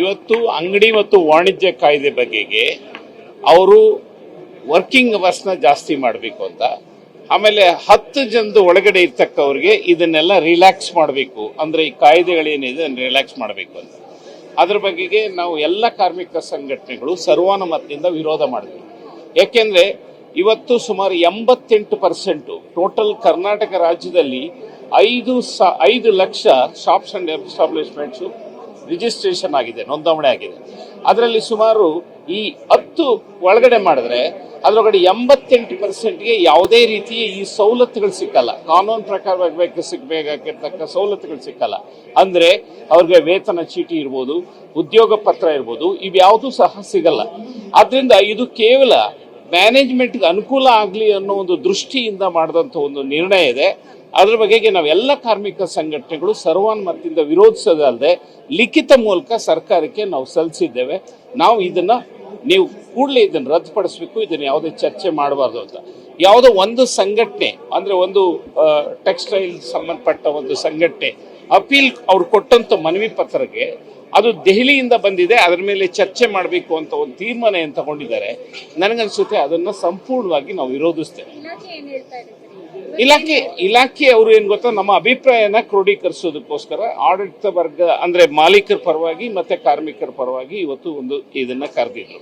ಇವತ್ತು ಅಂಗಡಿ ಮತ್ತು ವಾಣಿಜ್ಯ ಕಾಯ್ದೆ ಬಗೆಗೆ ಅವರು ವರ್ಕಿಂಗ್ ಅವರ್ಸ್ನ ಜಾಸ್ತಿ ಮಾಡಬೇಕು ಅಂತ. ಆಮೇಲೆ ಹತ್ತು ಜನದ ಒಳಗಡೆ ಇರ್ತಕ್ಕವ್ರಿಗೆ ಇದನ್ನೆಲ್ಲ ರಿಲ್ಯಾಕ್ಸ್ ಮಾಡಬೇಕು. ಅಂದರೆ ಈ ಕಾಯ್ದೆಗಳೇನಿದೆ ರಿಲ್ಯಾಕ್ಸ್ ಮಾಡಬೇಕು ಅಂತ. ಅದ್ರ ಬಗೆಗೆ ನಾವು ಎಲ್ಲ ಕಾರ್ಮಿಕ ಸಂಘಟನೆಗಳು ಸರ್ವಾನುಮತದಿಂದ ವಿರೋಧ ಮಾಡಿದ್ವಿ. ಯಾಕೆಂದರೆ ಇವತ್ತು ಸುಮಾರು ಎಂಬತ್ತೆಂಟು ಪರ್ಸೆಂಟು ಟೋಟಲ್ ಕರ್ನಾಟಕ ರಾಜ್ಯದಲ್ಲಿ ಐದು ಸ, ಐದು lakh shops and establishments registration ಆಗಿದೆ, ನೋಂದಣಿ ಆಗಿದೆ. ಅದರಲ್ಲಿ ಸುಮಾರು ಈ ಹತ್ತು ಒಳಗಡೆ ಮಾಡಿದ್ರೆ ಅದರೊಳಗಡೆ ಎಂಬತ್ತೆಂಟು ಪರ್ಸೆಂಟ್ಗೆ ಯಾವುದೇ ರೀತಿಯ ಈ ಸವಲತ್ತುಗಳು ಸಿಕ್ಕಲ್ಲ. ಕಾನೂನು ಪ್ರಕಾರವಾಗಿ ಬೇಕು ಸಿಗಬೇಕಾಗಿರ್ತಕ್ಕ ಸವಲತ್ತುಗಳು ಸಿಕ್ಕಲ್ಲ. ಅಂದರೆ ಅವ್ರಿಗೆ ವೇತನ ಚೀಟಿ ಇರ್ಬೋದು, ಉದ್ಯೋಗ ಪತ್ರ ಇರ್ಬೋದು, ಇವ್ಯಾವುದೂ ಸಹ ಸಿಗಲ್ಲ. ಆದ್ದರಿಂದ ಇದು ಕೇವಲ ಮ್ಯಾನೇಜ್ಮೆಂಟ್ಗೆ ಅನುಕೂಲ ಆಗಲಿ ಅನ್ನೋ ಒಂದು ದೃಷ್ಟಿಯಿಂದ ಮಾಡಿದಂಥ ಒಂದು ನಿರ್ಣಯ ಇದೆ. ಅದ್ರ ಬಗೆಗೆ ನಾವೆಲ್ಲ ಕಾರ್ಮಿಕ ಸಂಘಟನೆಗಳು ಸರ್ವಾನುಮತದಿಂದ ವಿರೋಧಿಸೋದಲ್ಲದೆ ಲಿಖಿತ ಮೂಲಕ ಸರ್ಕಾರಕ್ಕೆ ನಾವು ಸಲ್ಲಿಸಿದ್ದೇವೆ. ನಾವು ಇದನ್ನ ನೀವು ಕೂಡಲೇ ಇದನ್ನು ರದ್ದುಪಡಿಸಬೇಕು, ಇದನ್ನು ಯಾವುದೇ ಚರ್ಚೆ ಮಾಡಬಾರ್ದು ಅಂತ. ಯಾವುದೋ ಒಂದು ಸಂಘಟನೆ, ಅಂದರೆ ಒಂದು ಟೆಕ್ಸ್ಟೈಲ್ ಸಂಬಂಧಪಟ್ಟ ಒಂದು ಸಂಘಟನೆ, ಅಪೀಲ್ ಅವ್ರು ಕೊಟ್ಟಂಥ ಮನವಿ ಪತ್ರಕ್ಕೆ ಅದು ದೆಹಲಿಯಿಂದ ಬಂದಿದೆ ಅದರ ಮೇಲೆ ಚರ್ಚೆ ಮಾಡಬೇಕು ಅಂತ ಒಂದು ತೀರ್ಮಾನ ಏನು ತಗೊಂಡಿದ್ದಾರೆ. ನನಗನ್ಸುತ್ತೆ ಅದನ್ನು ಸಂಪೂರ್ಣವಾಗಿ ನಾವು ವಿರೋಧಿಸ್ತೇವೆ. ಇಲಾಖೆ ಇಲಾಖೆ ಅವರು ಏನು ಗೊತ್ತಾ ನಮ್ಮ ಅಭಿಪ್ರಾಯನ ಕ್ರೋಢೀಕರಿಸೋದಕ್ಕೋಸ್ಕರ ಆಡಳಿತ ವರ್ಗ ಅಂದರೆ ಮಾಲೀಕರ ಪರವಾಗಿ ಮತ್ತು ಕಾರ್ಮಿಕರ ಪರವಾಗಿ ಇವತ್ತು ಒಂದು ಇದನ್ನು ಕರೆದಿದ್ರು.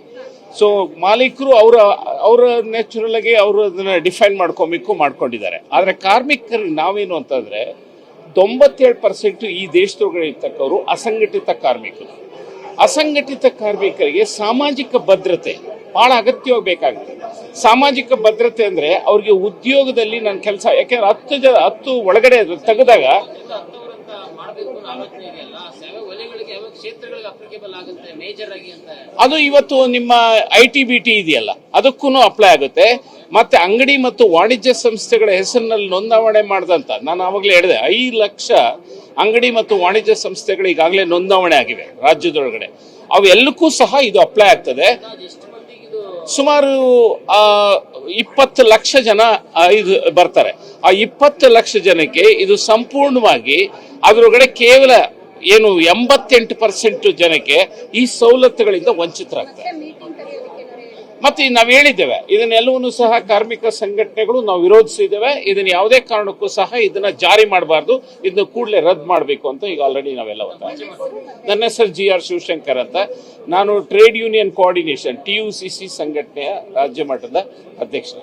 ಸೊ ಮಾಲೀಕರು ಅವರ ಅವರ ನ್ಯಾಚುರಲ್ ಆಗಿ ಅವರು ಅದನ್ನು ಡಿಫೈನ್ ಮಾಡ್ಕೊಬೇಕು ಮಾಡ್ಕೊಂಡಿದ್ದಾರೆ. ಆದರೆ ಕಾರ್ಮಿಕರಿಗೆ ನಾವೇನು ಅಂತಂದ್ರೆ ತೊಂಬತ್ತೇಳು ಪರ್ಸೆಂಟ್ ಈ ದೇಶದೊಳಗಡೆ ಇರ್ತಕ್ಕವರು ಅಸಂಘಟಿತ ಕಾರ್ಮಿಕರು. ಅಸಂಘಟಿತ ಕಾರ್ಮಿಕರಿಗೆ ಸಾಮಾಜಿಕ ಭದ್ರತೆ ಬಹಳ ಅಗತ್ಯವಾಗಿ ಬೇಕಾಗುತ್ತೆ. ಸಾಮಾಜಿಕ ಭದ್ರತೆ ಅಂದ್ರೆ ಅವ್ರಿಗೆ ಉದ್ಯೋಗದಲ್ಲಿ ನನ್ನ ಕೆಲಸ, ಯಾಕೆಂದ್ರೆ ಹತ್ತು ಜನ, ಹತ್ತು ಒಳಗಡೆ ತೆಗೆದಾಗ ಅದು ಇವತ್ತು ನಿಮ್ಮ ಐ ಟಿ ಬಿ ಟಿ ಇದೆಯಲ್ಲ ಅದಕ್ಕೂ ಅಪ್ಲೈ ಆಗುತ್ತೆ. ಮತ್ತೆ ಅಂಗಡಿ ಮತ್ತು ವಾಣಿಜ್ಯ ಸಂಸ್ಥೆಗಳ ಹೆಸರಿನಲ್ಲಿ ನೋಂದಾವಣೆ ಮಾಡಿದಂತ ನಾನು ಆವಾಗಲೇ ಹೇಳಿದೆ, ಐದು ಲಕ್ಷ ಅಂಗಡಿ ಮತ್ತು ವಾಣಿಜ್ಯ ಸಂಸ್ಥೆಗಳು ಈಗಾಗಲೇ ನೋಂದಾವಣೆ ಆಗಿವೆ ರಾಜ್ಯದೊಳಗಡೆ. ಅವೆಲ್ಲಕ್ಕೂ ಸಹ ಇದು ಅಪ್ಲೈ ಆಗ್ತದೆ. ಸುಮಾರು ಇಪ್ಪತ್ತು ಲಕ್ಷ ಜನ ಇದು ಬರ್ತಾರೆ. ಆ ಇಪ್ಪತ್ತು ಲಕ್ಷ ಜನಕ್ಕೆ ಇದು ಸಂಪೂರ್ಣವಾಗಿ ಅದರೊಳಗಡೆ ಕೇವಲ ಏನು ಎಂಬತ್ತೆಂಟು ಪರ್ಸೆಂಟ್ ಜನಕ್ಕೆ ಈ ಸವಲತ್ತುಗಳಿಂದ ವಂಚಿತರಾಗ್ತಾರೆ. ಮತ್ತೆ ನಾವು ಹೇಳಿದ್ದೇವೆ. ಇದನ್ನೆಲ್ಲವನ್ನೂ ಸಹ ಕಾರ್ಮಿಕ ಸಂಘಟನೆಗಳು ನಾವು ವಿರೋಧಿಸಿದ್ದೇವೆ. ಇದನ್ನ ಯಾವುದೇ ಕಾರಣಕ್ಕೂ ಸಹ ಇದನ್ನ ಜಾರಿ ಮಾಡಬಾರ್ದು. ಇದನ್ನ ಕೂಡಲೇ ರದ್ದು ಮಾಡಬೇಕು ಅಂತ ಈಗ ಆಲ್ರೆಡಿ ನಾವೆಲ್ಲ ನನ್ನ ಹೆಸರು ಜಿ ಆರ್ ಶಿವಶಂಕರ್ ಅಂತ. ನಾನು trade union coordination T U C C ಸಂಘಟನೆಯ ರಾಜ್ಯ ಮಟ್ಟದ ಅಧ್ಯಕ್ಷ.